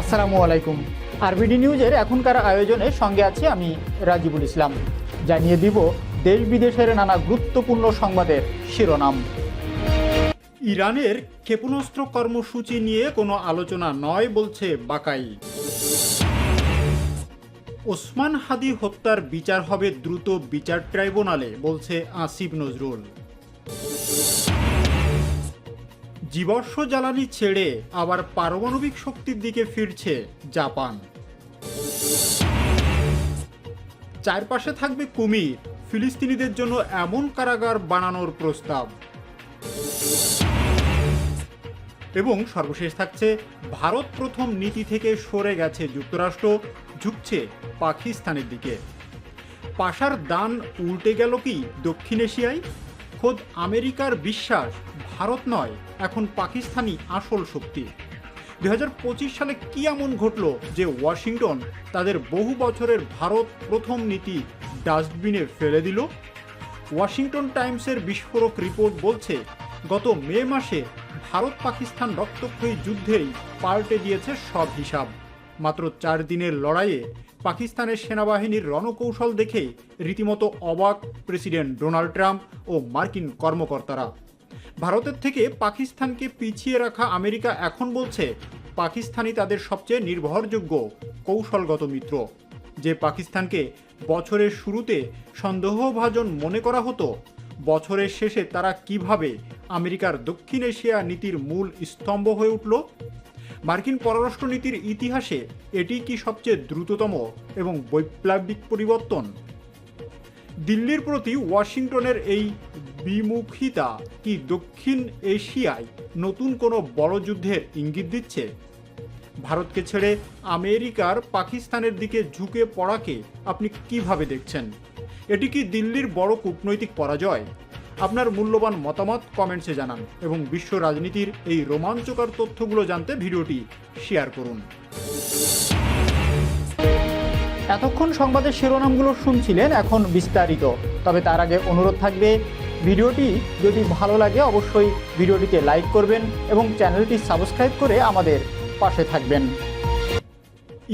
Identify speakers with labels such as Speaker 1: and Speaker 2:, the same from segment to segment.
Speaker 1: আসসালামু আলাইকুম। আরবিডি নিউজের এখনকার আয়োজনে সঙ্গে আছি আমি রাজিবুল ইসলাম। জানিয়ে দিব, দেশ বিদেশের নানা গুরুত্বপূর্ণ সংবাদের শিরোনাম। ইরানের ক্ষেপণাস্ত্র কর্মসূচি নিয়ে কোনো আলোচনা নয় বলছে বাকাই। ওসমান হাদি হত্যার বিচার হবে দ্রুত বিচার ট্রাইব্যুনালে, বলছে আসিফ নজরুল। জীবর্ষ জ্বালানি ছেড়ে আবার পারমাণবিক শক্তির দিকে ফিরছে জাপান। চারপাশে থাকবে কুমির, ফিলিস্তিনিদের জন্য এমন কারাগার বানানোর প্রস্তাব। এবং সর্বশেষ থাকছে, ভারত প্রথম নীতি থেকে সরে গেছে যুক্তরাষ্ট্র, ঝুঁকছে পাকিস্তানের দিকে। পাশার দান উল্টে গেল কি দক্ষিণ এশিয়ায়? খোদ আমেরিকার বিশ্বাস ভারত নয়, এখন পাকিস্তানি আসল শক্তি। দু হাজার পঁচিশ সালে কি এমন ঘটল যে ওয়াশিংটন তাদের বহু বছরের ভারত প্রথম নীতি ডাস্টবিনে ফেলে দিল? ওয়াশিংটন টাইমসের বিস্ফোরক রিপোর্ট বলছে, গত মে মাসে ভারত পাকিস্তান রক্তক্ষয়ী যুদ্ধেই পাল্টে দিয়েছে সব হিসাব। মাত্র চার দিনের লড়াইয়ে পাকিস্তানের সেনাবাহিনীর রণকৌশল দেখে রীতিমতো অবাক প্রেসিডেন্ট ডোনাল্ড ট্রাম্প ও মার্কিন কর্মকর্তারা। ভারতের থেকে পাকিস্তানকে পিছিয়ে রাখা আমেরিকা এখন বলছে পাকিস্তানি তাদের সবচেয়ে নির্ভরযোগ্য কৌশলগত মিত্র। যে পাকিস্তানকে বছরের শুরুতে সন্দেহভাজন মনে করা হতো, বছরের শেষে তারা কীভাবে আমেরিকার দক্ষিণ এশিয়া নীতির মূল স্তম্ভ হয়ে উঠল? মার্কিন পররাষ্ট্রনীতির ইতিহাসে এটি কি সবচেয়ে দ্রুততম এবং বৈপ্লবিক পরিবর্তন? দিল্লির প্রতি ওয়াশিংটনের এই বিমুখিতা কি দক্ষিণ এশিয়ায় নতুন কোনো বড় যুদ্ধের ইঙ্গিত দিচ্ছে? ভারতকে ছেড়ে আমেরিকার পাকিস্তানের দিকে ঝুঁকে পড়াকে আপনি কীভাবে দেখছেন? এটি কি দিল্লির বড় কূটনৈতিক পরাজয়? আপনার মূল্যবান মতামত কমেন্টসে জানান এবং বিশ্ব রাজনীতির এই রোমাঞ্চকর তথ্যগুলো জানতে ভিডিওটি শেয়ার করুন। এতক্ষণ সংবাদের শিরোনামগুলো শুনছিলেন এখন বিস্তারিত। তবে তার আগে অনুরোধ থাকবে ভিডিওটি যদি ভালো লাগে, অবশ্যই ভিডিওটিতে লাইক করবেন এবং চ্যানেলটি সাবস্ক্রাইব করে আমাদের পাশে থাকবেন।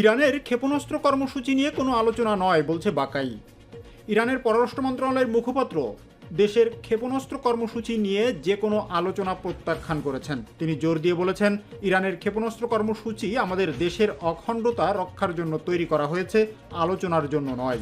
Speaker 1: ইরানের ক্ষেপণাস্ত্র কর্মসূচি নিয়ে কোনো আলোচনা নয়, বলছে বাকাই। ইরানের পররাষ্ট্র মন্ত্রণালয়ের মুখপাত্র দেশের ক্ষেপণাস্ত্র কর্মসূচি নিয়ে যে কোনো আলোচনা প্রত্যাখ্যান করেছেন। তিনি জোর দিয়ে বলেছেন, ইরানের ক্ষেপণাস্ত্র কর্মসূচি আমাদের দেশের অখণ্ডতা রক্ষার জন্য তৈরি করা হয়েছে, আলোচনার জন্য নয়।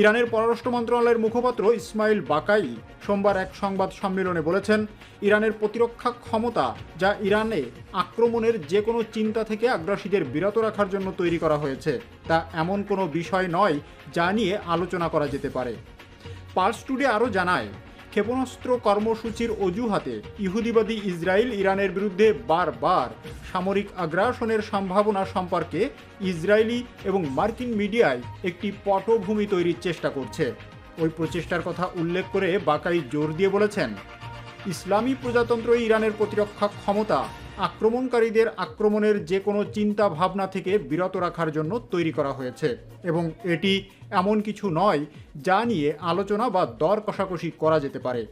Speaker 1: ইরানের পররাষ্ট্র মন্ত্রণালয়ের মুখপাত্র ইসমাইল বাকাই সোমবার এক সংবাদ সম্মেলনে বলেছেন, ইরানের প্রতিরক্ষা ক্ষমতা যা ইরানে আক্রমণের যে কোনো চিন্তা থেকে আগ্রাসীদের বিরত রাখার জন্য তৈরি করা হয়েছে, তা এমন কোনো বিষয় নয় যা নিয়ে আলোচনা করা যেতে পারে। পার্স টুডে আরও জানায় ক্ষেপণাস্ত্র কর্মসূচির অজুহাতে ইহুদিবাদী ইসরায়েল ইরানের বিরুদ্ধে বারবার সামরিক আগ্রাসনের সম্ভাবনা সম্পর্কে ইসরায়েলি এবং মার্কিন মিডিয়ায় একটি পটভূমি তৈরির চেষ্টা করছে। ওই প্রচেষ্টার কথা উল্লেখ করে বাকাই জোর দিয়ে বলেছেন, ইসলামী প্রজাতন্ত্র ইরানের প্রতিরক্ষা ক্ষমতা আক্রমণকারীদের আক্রমণের যে কোনো চিন্তা ভাবনা থেকে বিরত রাখার জন্য তৈরি করা হয়েছে এবং এটি এমন কিছু নয় যা নিয়ে আলোচনা বা দর কষাকষি করা যেতে পারে।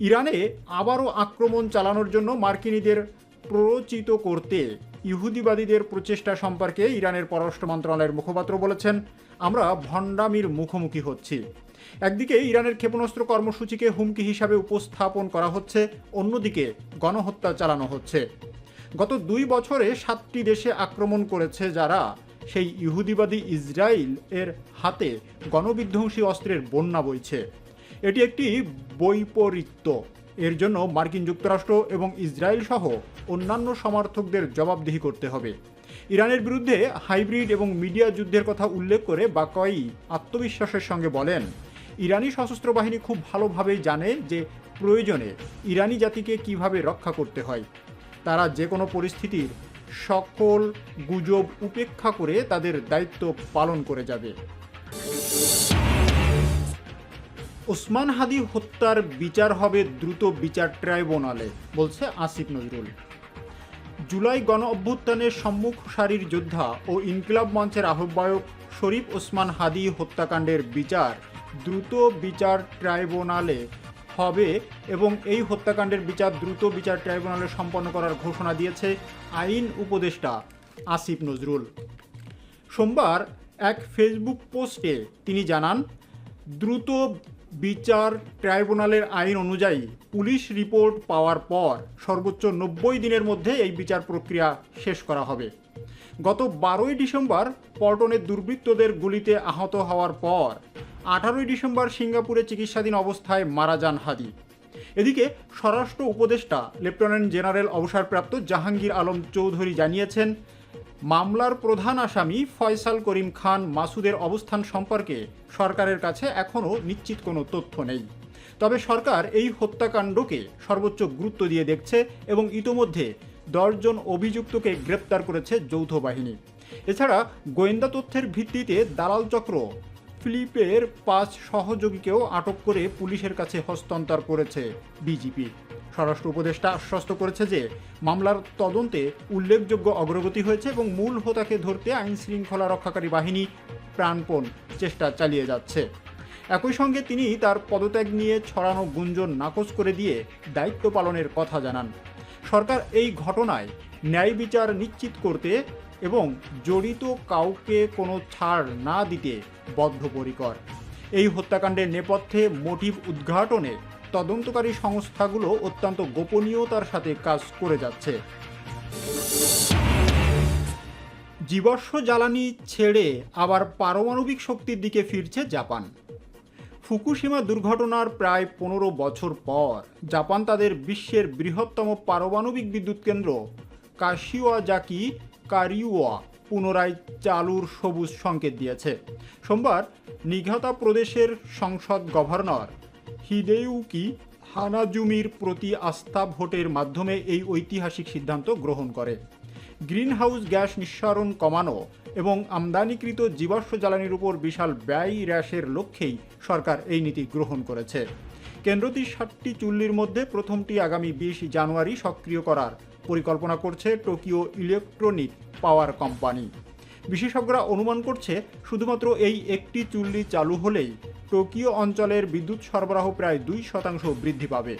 Speaker 1: ইরানে আবারও আক্রমণ চালানোর জন্য মার্কিনীদের প্ররোচিত করতে ইহুদিবাদীদের প্রচেষ্টা সম্পর্কে ইরানের পররাষ্ট্র মন্ত্রণালয়ের মুখপাত্র বলেছেন, আমরা ভণ্ডামির মুখোমুখি হচ্ছি। একদিকে ইরানের ক্ষেপণাস্ত্র কর্মসূচিকে হুমকি হিসাবে উপস্থাপন করা হচ্ছে, অন্যদিকে গণহত্যা চালানো হচ্ছে। গত দুই বছরে সাতটি দেশে আক্রমণ করেছে যারা, সেই ইহুদিবাদী ইসরায়েল এর হাতে গণবিধ্বংসী অস্ত্রের বন্যা বইছে। এটি একটি বৈপরীত্য। এর জন্য মার্কিন যুক্তরাষ্ট্র এবং ইসরায়েল সহ অন্যান্য সমর্থকদের জবাবদিহি করতে হবে। ইরানের বিরুদ্ধে হাইব্রিড এবং মিডিয়া যুদ্ধের কথা উল্লেখ করে বাকাই আত্মবিশ্বাসের সঙ্গে বলেন ইরানি সশস্ত্র বাহিনী খুব ভালোভাবেই জানে যে প্রয়োজনে ইরানি জাতিকে কীভাবে রক্ষা করতে হয়। তারা যে কোনো পরিস্থিতির সকল গুজব উপেক্ষা করে তাদের দায়িত্ব পালন করে যাবে। ওসমান হাদি হত্যার বিচার হবে দ্রুত বিচার ট্রাইব্যুনালে, বলছে আসিফ নজরুল। জুলাই গণ অভ্যুত্থানের সম্মুখ সারির যোদ্ধা ও ইনকিলাব মঞ্চের আহ্বায়ক শরীফ ওসমান হাদি হত্যাকাণ্ডের বিচার দ্রুত বিচার ট্রাইব্যুনালে হবে এবং এই হত্যাকাণ্ডের বিচার দ্রুত বিচার ট্রাইব্যুনালে সম্পন্ন করার ঘোষণা দিয়েছে আইন উপদেষ্টা আসিফ নজরুল। সোমবার এক ফেসবুক পোস্টে তিনি জানান, দ্রুত বিচার ট্রাইব্যুনালের আইন অনুযায়ী পুলিশ রিপোর্ট পাওয়ার পর সর্বোচ্চ নব্বই দিনের মধ্যে এই বিচার প্রক্রিয়া শেষ করা হবে। গত বারোই ডিসেম্বর পল্টনের দুর্বৃত্তদের গুলিতে আহত হওয়ার পর আঠারোই ডিসেম্বর সিঙ্গাপুরে চিকিৎসাধীন অবস্থায় মারা যান হাদি। এদিকে স্বরাষ্ট্র উপদেষ্টা, লেফটেন্যান্ট জেনারেল অবসরপ্রাপ্ত জাহাঙ্গীর আলম চৌধুরী জানিয়েছেন, মামলার প্রধান আসামি ফয়সাল করিম খান মাসুদের অবস্থান সম্পর্কে সরকারের কাছে এখনও নিশ্চিত কোনো তথ্য নেই। তবে সরকার এই হত্যাকাণ্ডকে সর্বোচ্চ গুরুত্ব দিয়ে দেখছে এবং ইতোমধ্যে দশজন অভিযুক্তকে গ্রেপ্তার করেছে যৌথ বাহিনী। এছাড়া গোয়েন্দা তথ্যের ভিত্তিতে দালাল চক্র ফিলিপের পাঁচ সহযোগীকেও আটক করে পুলিশের কাছে হস্তান্তর করেছে বিজিপি। স্বরাষ্ট্র উপদেষ্টা আশ্বস্ত করেছে যে মামলার তদন্তে উল্লেখযোগ্য অগ্রগতি হয়েছে এবং মূল হোতাকে ধরতে আইন শৃঙ্খলা রক্ষাকারী বাহিনী প্রাণপণ চেষ্টা চালিয়ে যাচ্ছে। একই সঙ্গে তিনি তার পদত্যাগ নিয়ে ছড়ানো গুঞ্জন নাকচ করে দিয়ে দায়িত্ব পালনের কথা জানান। সরকার এই ঘটনায় ন্যায় বিচার নিশ্চিত করতে এবং জড়িত কাউকে কোনো ছাড় না দিতে বদ্ধপরিকর। এই হত্যাকাণ্ডের নেপথ্যে মোটিভ উদ্ঘাটনে তদন্তকারী সংস্থাগুলো অত্যন্ত গোপনীয়তার সাথে কাজ করে যাচ্ছে। জীবাশ্ম জ্বালানি ছেড়ে আবার পারমাণবিক শক্তির দিকে ফিরছে জাপান। ফুকুশিমা দুর্ঘটনার প্রায় পনেরো বছর পর জাপান তাদের বিশ্বের বৃহত্তম পারমাণবিক বিদ্যুৎ কেন্দ্র কাশিওয়াজাকি কারিওয়া পুনরায় চালুর সবুজ সংকেত দিয়েছে। সোমবার নিঘাতা প্রদেশের সংসদ গভর্নর হিদেউকি হানাজুমির প্রতি আস্থা ভোটের মাধ্যমে এই ঐতিহাসিক সিদ্ধান্ত গ্রহণ করে। গ্রিনহাউস গ্যাস নিঃসরণ কমানো এবং আমদানিকৃত জীবাশ্ম জ্বালানির উপর বিশাল ব্যয় হ্রাসের লক্ষ্যেই সরকার এই নীতি গ্রহণ করেছে। কেন্দ্রটি ষাটটি চুল্লির মধ্যে প্রথমটি আগামী বিশ জানুয়ারি সক্রিয় করার পরিকল্পনা করছে টোকিও ইলেকট্রনিক পাওয়ার কোম্পানি। বিশেষজ্ঞরা অনুমান করছে, শুধুমাত্র এই একটি চুল্লি চালু হলেই টোকিও অঞ্চলের বিদ্যুৎ সরবরাহ প্রায় দুই শতাংশ বৃদ্ধি পাবে।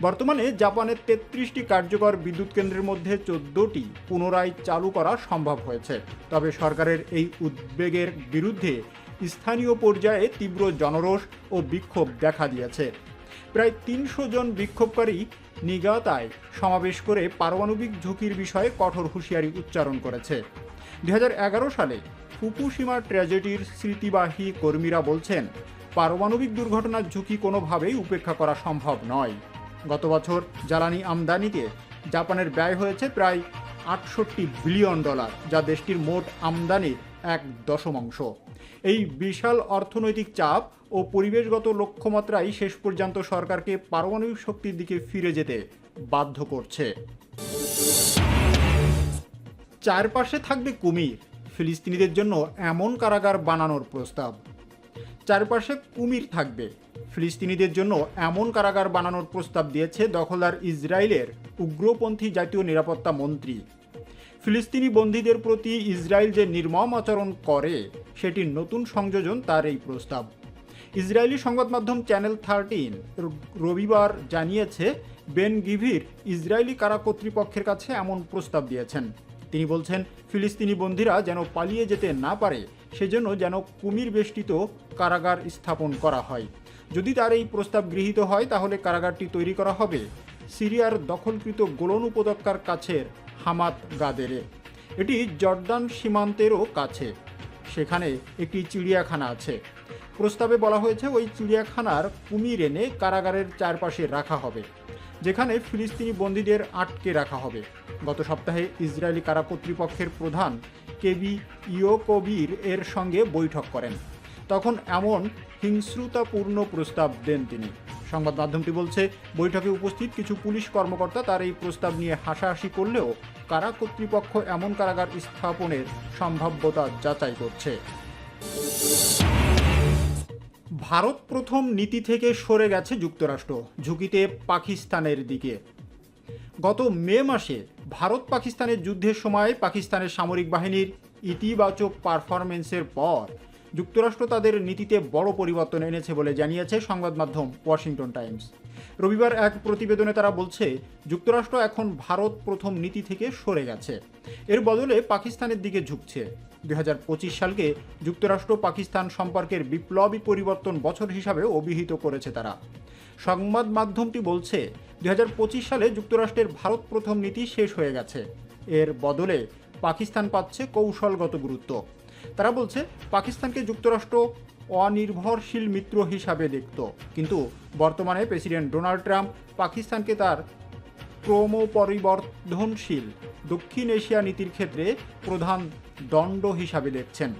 Speaker 1: বর্তমানে জাপানের তেত্রিশটি কার্যকর বিদ্যুৎ কেন্দ্রের মধ্যে চোদ্দটি পুনরায় চালু করা সম্ভব হয়েছে। তবে সরকারের এই উদ্বেগের বিরুদ্ধে স্থানীয় পর্যায়ে তীব্র জনরোষ ও বিক্ষোভ দেখা দিয়েছে। প্রায় তিনশো জন বিক্ষোভকারী নিগাতায় সমাবেশ করে পারমাণবিক ঝুঁকির বিষয়ে কঠোর হুঁশিয়ারি উচ্চারণ করেছে। দুই হাজার এগারো সালে ফুকুশিমা ট্র্যাজেডির স্মৃতিবাহী কর্মীরা বলছেন, পারমাণবিক দুর্ঘটনার ঝুঁকি কোনোভাবেই উপেক্ষা করা সম্ভব নয়। গত বছর জ্বালানি আমদানিতে জাপানের ব্যয় হয়েছে প্রায় আটষট্টি বিলিয়ন ডলার, যা দেশটির মোট আমদানির এক দশমাংশ। এই বিশাল অর্থনৈতিক চাপ ও পরিবেশগত লক্ষ্যমাত্রাই শেষ পর্যন্ত সরকারকে পারমাণবিক শক্তির দিকে ফিরে যেতে বাধ্য করছে। চারপাশে থাকবে কুমির, ফিলিস্তিনিদের জন্য এমন কারাগার বানানোর প্রস্তাব। চারপাশে কুমির থাকবে, ফিলিস্তিনিদের জন্য এমন কারাগার বানানোর প্রস্তাব দিয়েছে দখলদার ইসরায়েলের উগ্রপন্থী জাতীয় নিরাপত্তা মন্ত্রী। ফিলিস্তিনি বন্দীদের প্রতি ইসরায়েল যে নির্মম আচরণ করে, সেটির নতুন সংযোজন তার এই প্রস্তাব। ইসরায়েলি সংবাদ মাধ্যম চ্যানেল থার্টিন রবিবার জানিয়েছে, বেন গিভির ইসরায়েলি কারা কর্তৃপক্ষের কাছে এমন প্রস্তাব দিয়েছেন। তিনি বলছেন, ফিলিস্তিনি বন্দীরা যেন পালিয়ে যেতে না পারে, সেজন্য যেন কুমির বেষ্টিত কারাগার স্থাপন করা হয়। যদি তার এই প্রস্তাব গৃহীত হয়, তাহলে কারাগারটি তৈরি করা হবে। সিরিয়ার দখলকৃত গোলন উপত্যকার কাছের হামাত গাদেরে। এটি জর্দান সীমান্তেরও কাছে। সেখানে একটি চিড়িয়াখানা আছে। প্রস্তাবে বলা হয়েছে ওই চিড়িয়াখানার কুমির এনে কারাগারের চারপাশে রাখা হবে, যেখানে ফিলিস্তিনি বন্দীদের আটকে রাখা হবে। গত সপ্তাহে ইসরায়েলি কারা কর্তৃপক্ষের প্রধান কেবি ইয়োকবির এর সঙ্গে বৈঠক করেন। তখন এমন হিংস্রতাপূর্ণ প্রস্তাব দেন তিনি। সংবাদ মাধ্যমটি বলছে, বৈঠকে উপস্থিত কিছু পুলিশ কর্মকর্তা তার এই প্রস্তাব নিয়ে হাসাহাসি করলেও কারা কর্তৃপক্ষ এমন কারাগার স্থাপনের সম্ভাব্যতা যাচাই করছে। ভারত প্রথম নীতি থেকে সরে গেছে যুক্তরাষ্ট্র, ঝুঁকিতে পাকিস্তানের দিকে। গত মে মাসে ভারত পাকিস্তানের যুদ্ধের সময় পাকিস্তানের সামরিক বাহিনীর ইতিবাচক পারফরমেন্সের পর যুক্তরাষ্ট্র তাদের নীতিতে বড় পরিবর্তন এনেছে বলে জানিয়েছে সংবাদ মাধ্যম ওয়াশিংটন টাইমস। রবিবার এক প্রতিবেদনে তারা বলছে, যুক্তরাষ্ট্র এখন ভারত প্রথম নীতি থেকে সরে গেছে। এর বদলে পাকিস্তানের দিকে ঝুঁকছে। দু হাজার পঁচিশ সালকে যুক্তরাষ্ট্র পাকিস্তান সম্পর্কের বিপ্লবী পরিবর্তন বছর হিসাবে অভিহিত করেছে তারা। সংবাদ মাধ্যমটি বলছে দু হাজার পঁচিশ সালে যুক্তরাষ্ট্রের ভারত প্রথম নীতি শেষ হয়ে গেছে। এর বদলে পাকিস্তান পাচ্ছে কৌশলগত গুরুত্ব। তারা বলছে, পাকিস্তানকে যুক্তরাষ্ট্র অনির্ভরশীল মিত্র হিসাবে দেখত। কিন্তু বর্তমানে প্রেসিডেন্ট ডোনাল্ড ট্রাম্প পাকিস্তানকে তার ক্রমপরিবর্ধনশীল দক্ষিণ এশিয়া নীতির ক্ষেত্রে প্রধান দণ্ড হিসাবে দেখছেন।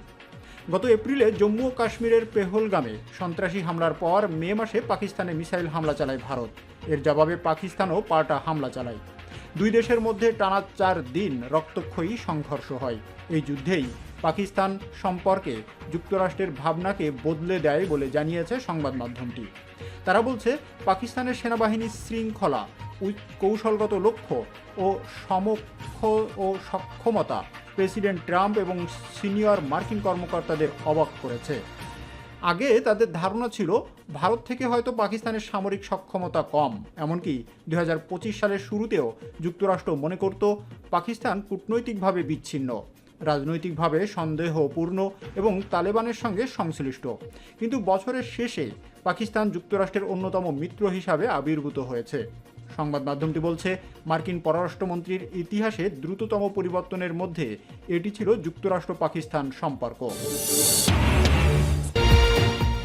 Speaker 1: গত এপ্রিলে জম্মু ও কাশ্মীরের পেহলগামে সন্ত্রাসী হামলার পর মে মাসে পাকিস্তানে মিসাইল হামলা চালায় ভারত। এর জবাবে পাকিস্তানও পাল্টা হামলা চালায়। দুই দেশের মধ্যে টানা চার দিন রক্তক্ষয়ী সংঘর্ষ হয়। এই যুদ্ধেই পাকিস্তান সম্পর্কে যুক্তরাষ্ট্রের ভাবনাকে বদলে দেয় বলে জানিয়েছে সংবাদ মাধ্যমটি। তারা বলছে, পাকিস্তানের সেনাবাহিনীর শৃঙ্খলা কৌশলগত লক্ষ্য ও সমক্ষ ও সক্ষমতা প্রেসিডেন্ট ট্রাম্প এবং সিনিয়র মার্কিন কর্মকর্তাদের অবাক করেছে। আগে তাদের ধারণা ছিল, ভারত থেকে হয়তো পাকিস্তানের সামরিক সক্ষমতা কম। এমনকি দু হাজার পঁচিশ সালের শুরুতেও যুক্তরাষ্ট্র মনে করত, পাকিস্তান কূটনৈতিকভাবে বিচ্ছিন্ন। রাজনৈতিকভাবে সন্দেহপূর্ণ এবং তালেবানের সঙ্গে সংশ্লিষ্ট। কিন্তু বছরের শেষে পাকিস্তান যুক্তরাষ্ট্রের অন্যতম মিত্র হিসাবে আবির্ভূত হয়েছে। সংবাদ মাধ্যমটি বলছে, মার্কিন পররাষ্ট্রমন্ত্রীর ইতিহাসে দ্রুততম পরিবর্তনের মধ্যে এটি ছিল যুক্তরাষ্ট্র পাকিস্তান সম্পর্ক।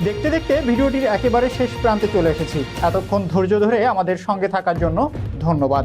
Speaker 1: দেখতে দেখতে ভিডিওটির একেবারে শেষ প্রান্তে চলে এসেছি। এতক্ষণ ধৈর্য ধরে আমাদের সঙ্গে থাকার জন্য ধন্যবাদ।